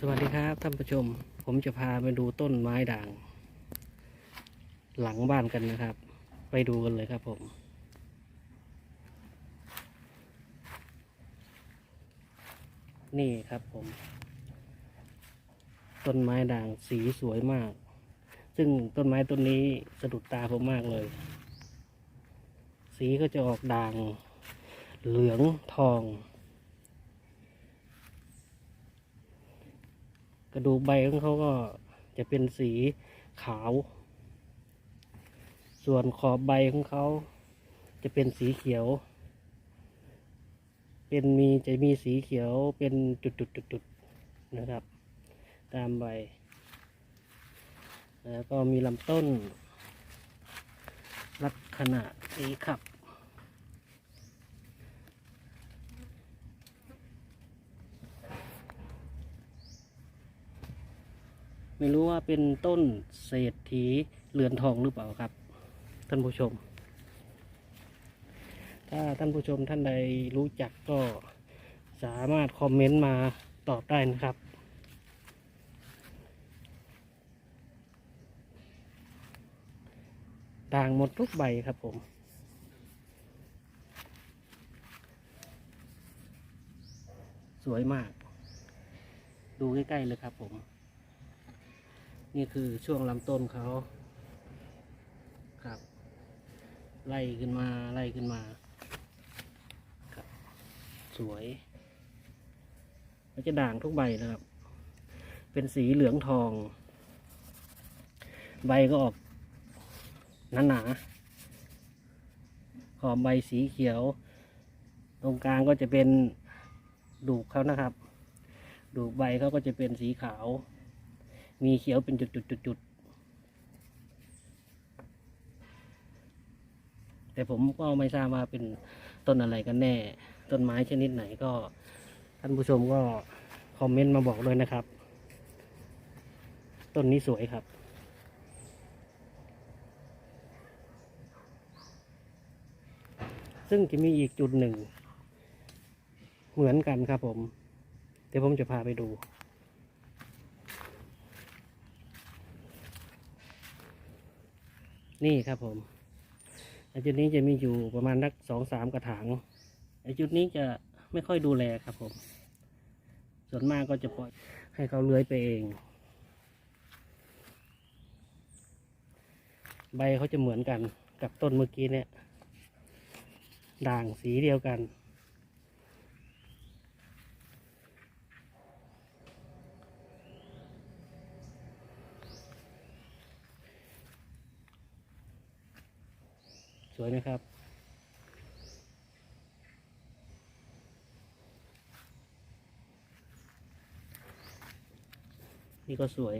สวัสดีครับท่านผู้ชม ผมจะพาไปดูต้นไม้ด่าง หลังบ้านกันนะครับ ไปดูกันเลยครับผม นี่ครับผม ต้นไม้ด่างสีสวยมาก ซึ่งต้นไม้ต้นนี้สะดุดตาผมมากเลย สีก็จะออกด่าง เหลืองทอง กระดูกใบของเขาก็จะเป็นสีขาว ส่วนขอบใบของเขาจะเป็นสีเขียว เป็นมีจะมีสีเขียวเป็นจุดๆๆนะครับ ตามใบ แล้วก็มีลำต้นลักษณะนี้ครับ ไม่รู้ว่าเป็นต้นเศรษฐีเรือนทองหรือเปล่าครับ ท่านผู้ชม ถ้าท่านผู้ชมท่านใดรู้จักก็สามารถคอมเมนต์มาตอบได้นะครับด่างหมดทุกใบครับผมสวยมาก ดูใกล้ ๆ เลยครับผม นี่คือช่วงลำต้นเขาครับ ไล่ขึ้นมาไล่ขึ้นมาครับสวยมันจะด่างทุกใบนะครับ เป็นสีเหลืองทอง ใบก็ออกหนาๆขอบใบสีเขียว ตรงกลางก็จะเป็นดูกเขานะครับ ดูกใบเขาก็จะเป็นสีขาว มีเขียวเป็นจุดๆๆแต่ผมก็ไม่ทราบว่าเป็นต้นอะไรกันแน่ ต้นไม้ชนิดไหนก็ท่านผู้ชมก็คอมเมนต์มาบอกเลยนะครับ ต้นนี้สวยครับซึ่งจะมีอีกจุดหนึ่ง เหมือนกันครับผม เดี๋ยวผมจะพาไปดู นี่ครับผมไอจุดนี้จะมีอยู่ประมาณนักสองสามกระถางไอจุดนี้จะไม่ค่อยดูแลครับผม ส่วนมากก็จะปล่อยให้เขาเลื้อยไปเอง ใบเขาจะเหมือนกันกับต้นเมื่อกี้เนี่ย ด่างสีเดียวกัน สวยนะครับ นี่ก็สวย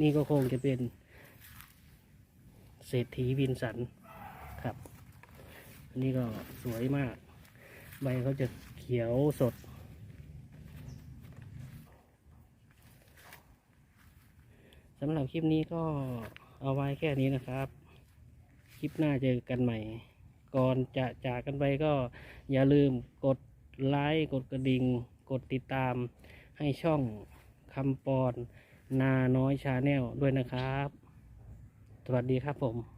นี่ก็คงจะเป็นเศรษฐีวินสันครับ อันนี้ก็สวยมาก ใบเขาจะ เขียวสด สำหรับคลิปนี้ก็เอาไว้แค่นี้นะครับ คลิปหน้าเจอกันใหม่ ก่อนจะจากกันไปก็อย่าลืมกดไลค์กดกระดิ่ง กดติดตามให้ช่องคำปอนนาน้อยชาแนลด้วยนะครับ สวัสดีครับผม